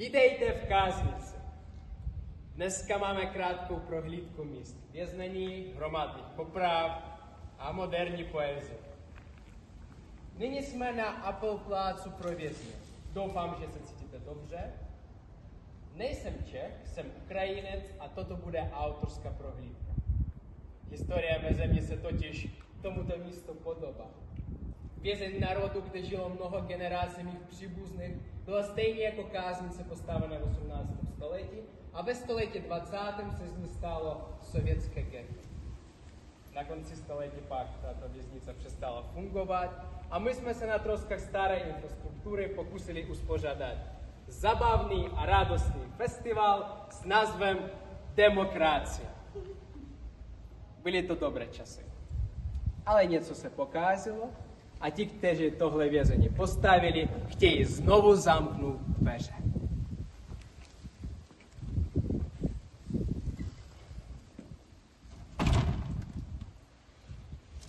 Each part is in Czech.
Vítejte v Káznici. Dneska máme krátkou prohlídku míst věznení, hromadných poprav a moderní poezie. Nyní jsme na Apple Plácu pro vězně. Doufám, že se cítíte dobře. Nejsem Čech, jsem Ukrajinec a toto bude autorská prohlídka. Historie mé země se totiž tomuto místu podobá. Vězeň národu, kde žilo mnoho generací mých příbuzných, byla stejně jako káznice postavené v 18. století a ve století 20. se z ní stalo sovětské ghetto. Na konci století pak tato věznice přestala fungovat a my jsme se na troskách staré infrastruktury pokusili uspořádat zabavný a radostný festival s názvem Demokracie. Byly to dobré časy. Ale něco se pokázilo a ti, kteří tohle vězení postavili, chtějí znovu zamknout dveře.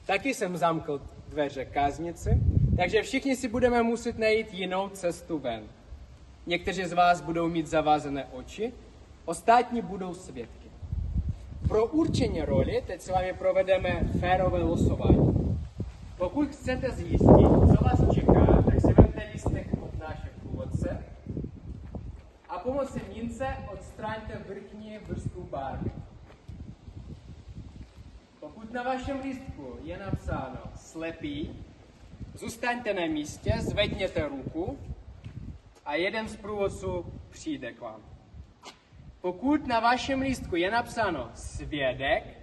Taky jsem zamkl dveře káznici, takže všichni si budeme muset najít jinou cestu ven. Někteří z vás budou mít zavázané oči, ostatní budou svědky. Pro určení roli teď s vámi provedeme férové losování. Pokud chcete zjistit, co vás čeká, tak si vemte lístek od našeho průvodce a pomocí mince odstraňte vrchní vrstvu barvy. Pokud na vašem lístku je napsáno slepý, zůstaňte na místě, zvedněte ruku a jeden z průvodců přijde k vám. Pokud na vašem lístku je napsáno svědek,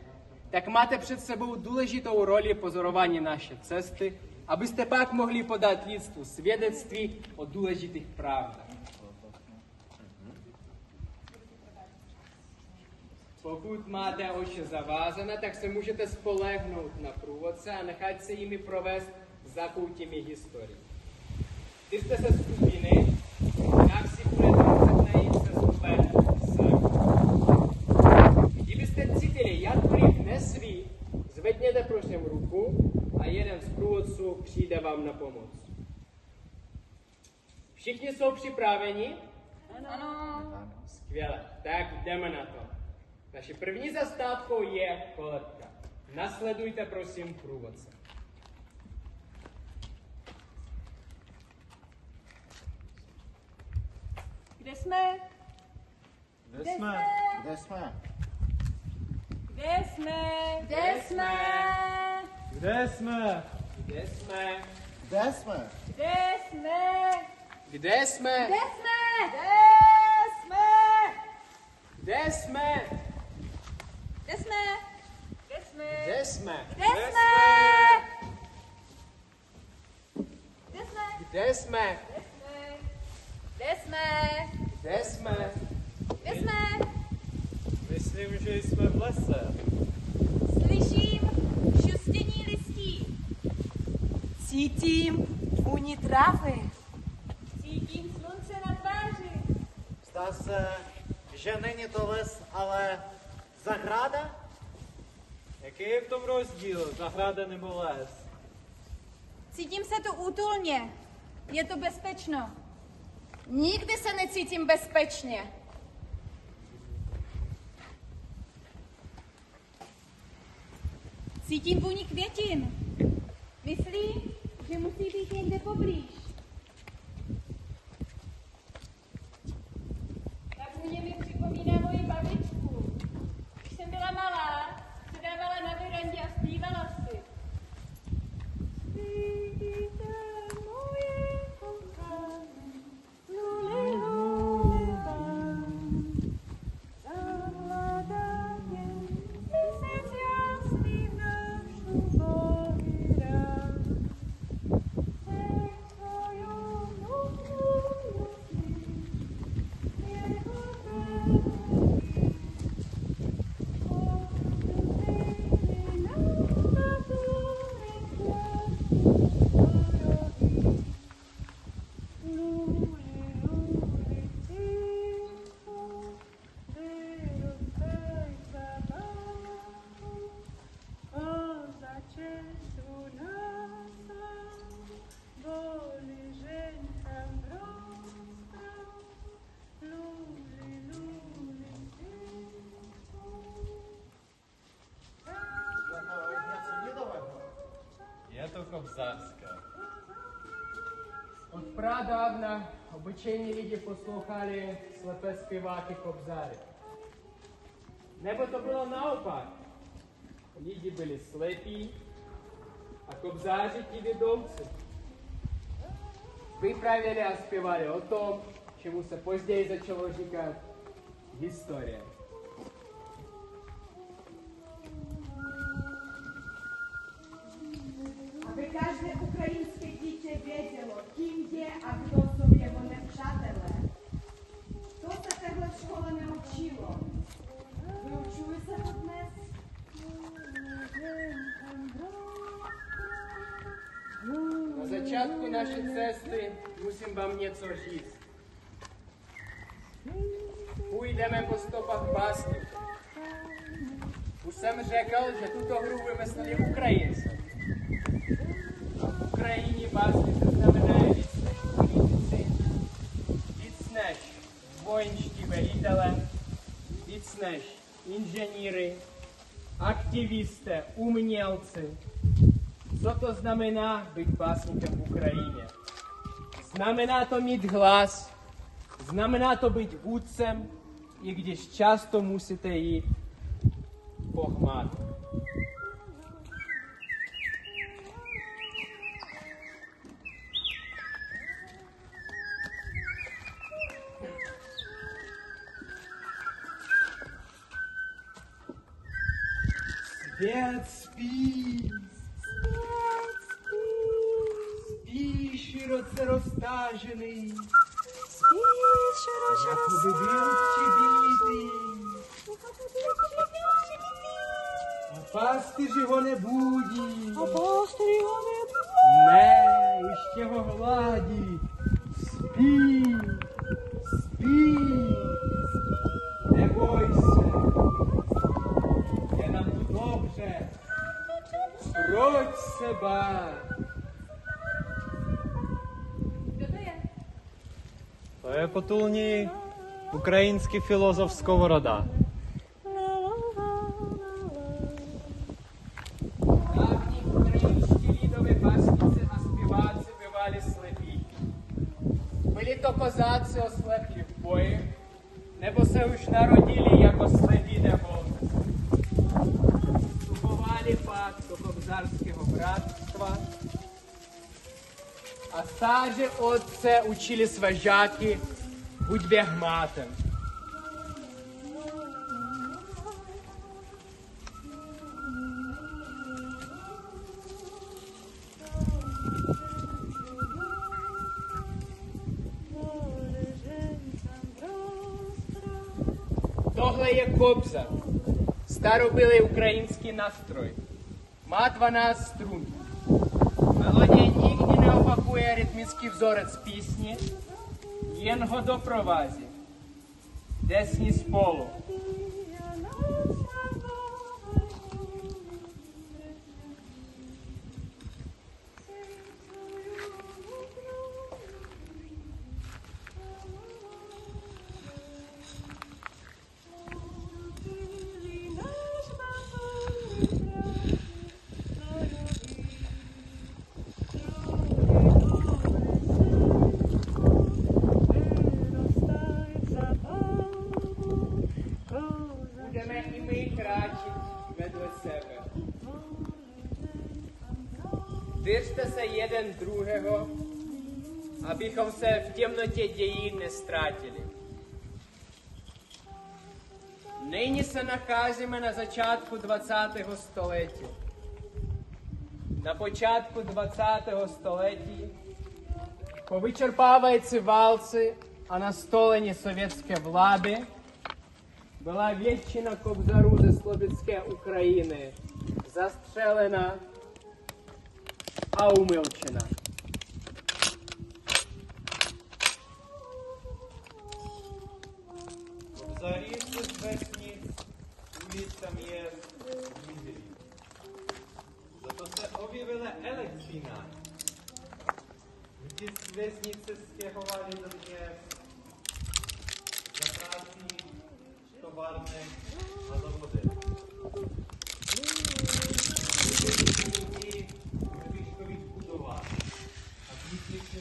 tak máte před sebou důležitou roli pozorování naší cesty, abyste pak mohli podat lidstvu svědectví o důležitých pravdách. Pokud máte oči zavázané, tak se můžete spolehnout na průvodce a nechat se jimi provést zakoutími historii. Když jste se skupiny, tak si budete muset najít cestu ven sami. Kdybyste cítili jakkoliv nesví, zvedněte prosím ruku a jeden z průvodců přijde vám na pomoc. Všichni jsou připraveni? Ano. Skvěle, tak jdeme na to. Naší první zastávkou je kolebka. Nasledujte prosím průvodce. Kde jsme? Kde jsme? Kde jsme? Kde jsme? Desme. Desme. Desme. Desme. Desme. Desme. Desme. Desme. Desme. Desme. Desme. Desme. Desme. Desme. Desme. Desme. Desme. Desme. Myslím, že jsme v lese. Slyším šustění listí. Cítím vůni trávy. Cítím slunce na tváři. Zdá se, že není to les, ale zahrada? Jaký je v tom rozdíl, zahrada nebo les? Cítím se tu útulně. Je to bezpečno. Nikdy se necítím bezpečně. Cítím vůni květin. Myslím, že musí být někde poblíž. казахская. От прадавна обичайні люди послухали слепе співаки кобзари. Небо то було наопак. Люди були слепі, а кобзарі ті відомці. Виправили, а співали о том, чому се поздней за чоловіка історія. Naší cesty musím vám něco říct. Půjdeme po stopách básníka. Už jsem řekl, že tuto hru vymysleli Ukrajinci. A v Ukrajině básnice znamená víc víc než vojenští velitele, víc než inženýry, aktivisté, umělci, co to znamená být básníkem v Ukrajině? Znamená to mít hlas, znamená to být vůdcem, i když často musíte jít po Опасти ж його не буді. Опасти його не буде. Не, іще го гладі. Спі, спі. Не бойся. Я нам тут добре. Родь себе. Е, потулній український філозоф Сковорода. Давні українські лідові пасниці наспіваці бивалі слепі. Були то козаці ослеплі в бої, небо все уж народні. Также отце учили сважаки будь вягматом. Тогла є кобза, старобилий український настрой, матва нас струнки вирахує ритмічний взорець пісні, єнго до провазі, десні сполу. і ми кращі ведли себе. Держтеся єден другого, абихом се в темноті дії не стратили. Нині се нахазимо на зачатку 20-го століття. На початку 20-го століття повичерпавається валці, а на столені совєтської влади byla většina kobzarů ze Slovické Ukrajiny zastřelena a umilčena. Зарівся з весні, ulicam je zmizeli. Zato se objevila elektřina. Lidi z vesnice stěhovali do měst акварний газоводи. Відлічі.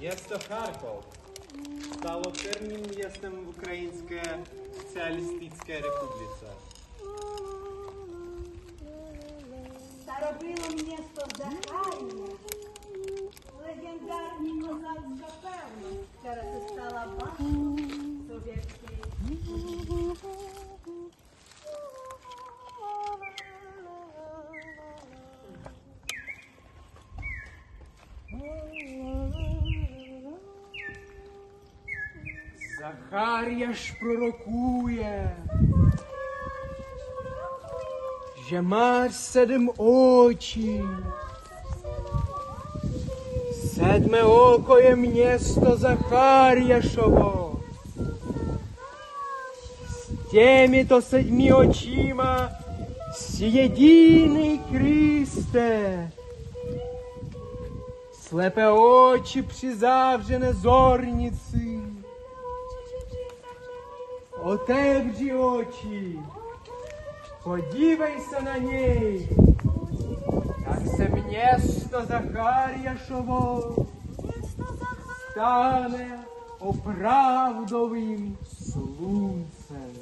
Місто Харков стало термін, містом Української соціалістичної республіки. Заробило місто Захарія. Легендарні козацька певно, зараз це стала башня совєтської. Захарія ж пророкує, že máš sedm očí. Седьме око є місто Захар'яшово. З теми то седьми очима сієдіний Христе. Слепе очі пшізавжене зорниці. Отебжі очі, подівайся на ній. Серце м'єсто Захар'яшово стане оправдовим слунцем.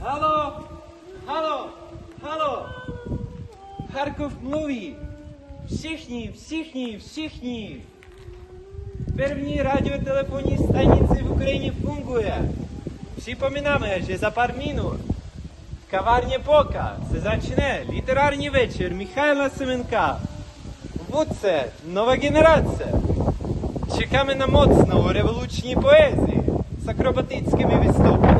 Halo, halo, halo. Харков млуї. Всіхні, всіхні, всіхні. První радіотелефонні stanice v Ukrajině funguje. Připomínáme, že za pár minut v kawarnie Poka se začne literární večer Michaela Semenka. w nová generace. Čekáme Czekamy na mocną revoluční poezii s akrobatickými wystupami.